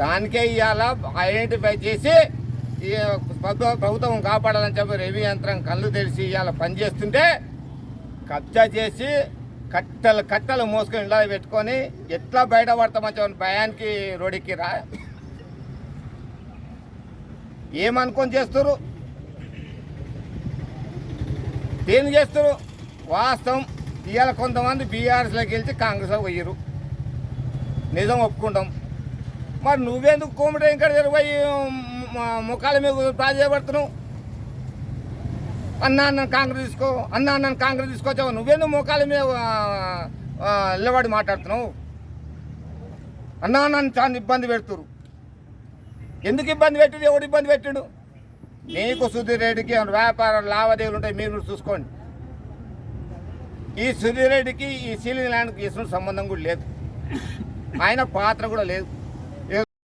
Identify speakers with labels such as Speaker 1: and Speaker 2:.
Speaker 1: దానికే ఇవాళ ఐడెంటిఫై చేసి ఈ ప్రభుత్వం కాపాడాలని చెప్పి రెవీ యంత్రం కళ్ళు తెరిచి ఇవాళ పనిచేస్తుంటే కబ్జా చేసి కట్టలు కట్టలు మోసుకొని ఇలా పెట్టుకొని ఎట్లా బయటపడతామని చెప్పి భయానికి రోడ్డుకి రా ఏమనుకొని చేస్తారు దేని చేస్తారు వాస్తవం ఇవాళ కొంతమంది బీఆర్ఎస్లోకి వెళ్తే కాంగ్రెస్లో పోయారు నిజం ఒప్పుకుంటాం. మరి నువ్వెందుకు కోమటి వెంకట పోయి ముఖాల మీద ప్రాధాయపడుతున్నావు అన్నా అన్న కాంగ్రెస్ తీసుకో అన్నా అన్న కాంగ్రెస్ తీసుకొచ్చావు. నువ్వెందుకు ముఖాల మీద ఆ, నిలబడి మాట్లాడుతున్నావు? అన్నా నన్ను చాలా ఇబ్బంది పెడుతురు ఎందుకు ఇబ్బంది పెట్టాడు ఎవడు ఇబ్బంది పెట్టిండు? నీకు సుధీర్ రెడ్డికి ఏమైనా వ్యాపార లావాదేవీలు ఉంటాయి మీరు చూసుకోండి. ఈ సుధీర్ రెడ్డికి ఈ సీలింగ్ ల్యాండ్కి ఇస్తున్న సంబంధం కూడా లేదు. ఆయన పాత్ర కూడా లేదు.